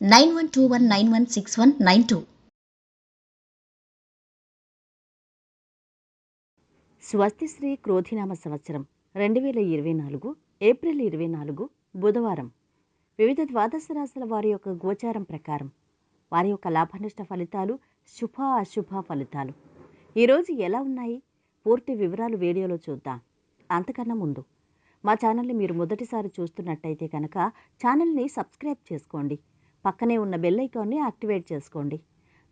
nine one two one nine one six one nine two. స్వస్తిశ్రీ క్రోధినామ సంవత్సరం రెండు వేల ఇరవై నాలుగు ఏప్రిల్ ఇరవై నాలుగు బుధవారం. వివిధ ద్వాదశ రాశుల వారి యొక్క గోచారం ప్రకారం వారి యొక్క లాభనష్ట ఫలితాలు శుభ అశుభ ఫలితాలు. ఈరోజు ఎలా ఉన్నాయి? పూర్తి వివరాలు వీడియోలో చూద్దాం. అంతకన్నా ముందు మా ఛానల్ని మీరు మొదటిసారి చూస్తున్నట్టయితే కనుక ఛానల్ని సబ్స్క్రైబ్ చేసుకోండి. పక్కనే ఉన్న బెల్ ఐకాన్ని యాక్టివేట్ చేసుకోండి.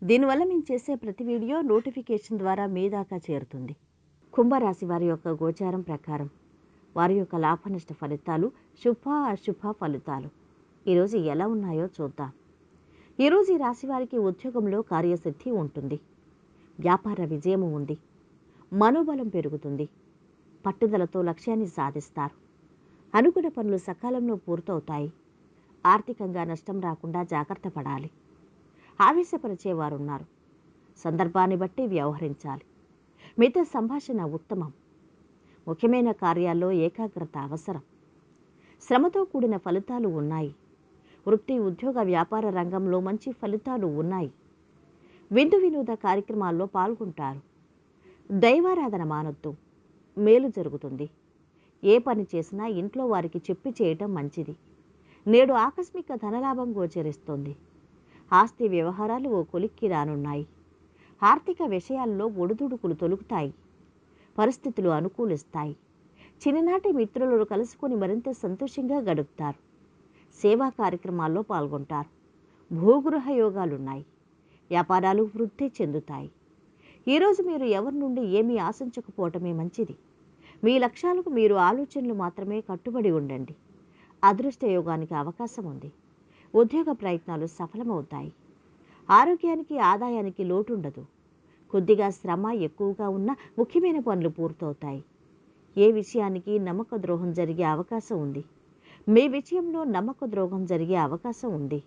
దీనివల్ల మేము చేసే ప్రతి వీడియో నోటిఫికేషన్ ద్వారా మీ దాకా చేరుతుంది. కుంభరాశి వారి యొక్క గోచారం ప్రకారం వారి యొక్క లాభనష్ట ఫలితాలు శుభ అశుభ ఫలితాలు. ఈరోజు ఎలా ఉన్నాయో చూద్దాం. ఈరోజు ఈ రాశి వారికి ఉద్యోగంలో కార్యసిద్ధి ఉంటుంది. వ్యాపార విజయము ఉంది. మనోబలం పెరుగుతుంది. పట్టుదలతో లక్ష్యాన్ని సాధిస్తారు. అనుకున్న పనులు సకాలంలో పూర్తవుతాయి. ఆర్థికంగా నష్టం రాకుండా జాగ్రత్త పడాలి. ఆవేశపరిచేవారున్నారు. సందర్భాన్ని బట్టి వ్యవహరించాలి. మిగతా సంభాషణ ఉత్తమం. ముఖ్యమైన కార్యాల్లో ఏకాగ్రత అవసరం. శ్రమతో కూడిన ఫలితాలు ఉన్నాయి. వృత్తి ఉద్యోగ వ్యాపార రంగంలో మంచి ఫలితాలు ఉన్నాయి. విందు వినోద కార్యక్రమాల్లో పాల్గొంటారు. దైవారాధన మానొద్దు. మేలు జరుగుతుంది. ఏ పని చేసినా ఇంట్లో వారికి చెప్పి చేయటం మంచిది. నేడు ఆకస్మిక ధనలాభం గోచరిస్తోంది. ఆస్తి వ్యవహారాలు ఓ కొలిక్కి రానున్నాయి. ఆర్థిక విషయాల్లో ఒడిదుడుకులు తొలుగుతాయి పరిస్థితులు అనుకూలిస్తాయి. చిన్ననాటి మిత్రులను కలుసుకొని మరింత సంతోషంగా గడుపుతారు. సేవా కార్యక్రమాల్లో పాల్గొంటారు. భూగృహ యోగాలున్నాయి. వ్యాపారాలు వృద్ధి చెందుతాయి. ఈరోజు మీరు ఎవరి నుండి ఏమీ ఆశించకపోవటమే మంచిది. మీ లక్ష్యాలకు మీరు ఆలోచనలు మాత్రమే కట్టుబడి ఉండండి. అదృష్ట యోగానికి అవకాశం ఉంది ఉద్యోగ ప్రయత్నాలు సఫలమవుతాయి. ఆరోగ్యానికి ఆదాయానికి లోటుండదు. కొద్దిగా శ్రమ ఎక్కువగా ఉన్న ముఖ్యమైన పనులు పూర్తవుతాయి. ఏ విషయానికి నమ్మక ద్రోహం జరిగే అవకాశం ఉంది. మీ విషయంలో నమ్మక ద్రోహం జరిగే అవకాశం ఉంది.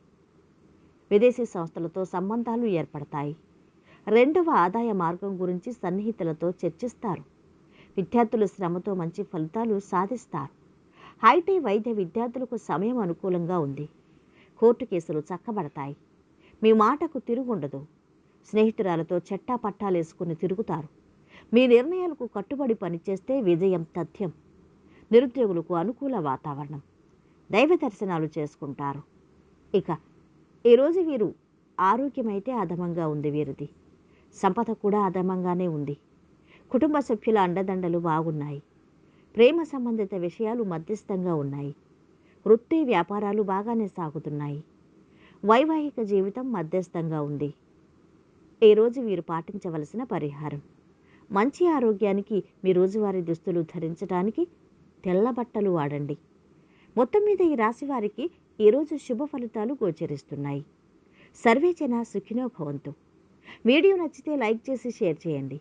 విదేశీ సంస్థలతో సంబంధాలు ఏర్పడతాయి. రెండవ ఆదాయ మార్గం గురించి సన్నిహితులతో చర్చిస్తారు. విద్యార్థులు శ్రమతో మంచి ఫలితాలు సాధిస్తారు. ఐటీ వైద్య విద్యార్థులకు సమయం అనుకూలంగా ఉంది. కోర్టు కేసులు చక్కబడతాయి. మీ మాటకు తిరుగుండదు. స్నేహితురాలతో చెట్టా పట్టాలేసుకుని తిరుగుతారు. మీ నిర్ణయాలకు కట్టుబడి పనిచేస్తే విజయం తథ్యం. నిరుద్యోగులకు అనుకూల వాతావరణం. దైవ దర్శనాలు చేసుకుంటారు. ఇక ఈరోజు వీరు ఆరోగ్యమైతే అధమంగా ఉంది వీరిది. సంపద కూడా అధమంగానే ఉంది. కుటుంబ సభ్యుల అండదండలు బాగున్నాయి. ప్రేమ సంబంధిత విషయాలు మధ్యస్థంగా ఉన్నాయి. వృత్తి వ్యాపారాలు బాగానే సాగుతున్నాయి. వైవాహిక జీవితం మధ్యస్థంగా ఉంది. ఈరోజు వీరు పాటించవలసిన పరిహారం. మంచి ఆరోగ్యానికి మీ రోజువారీ దుస్తులు ధరించడానికి తెల్ల బట్టలు వాడండి. మొత్తం మీద ఈ రాశి వారికి ఈరోజు శుభ ఫలితాలు గోచరిస్తున్నాయి. సర్వేచన సుఖినో భవంతు. వీడియో నచ్చితే లైక్ చేసి షేర్ చేయండి.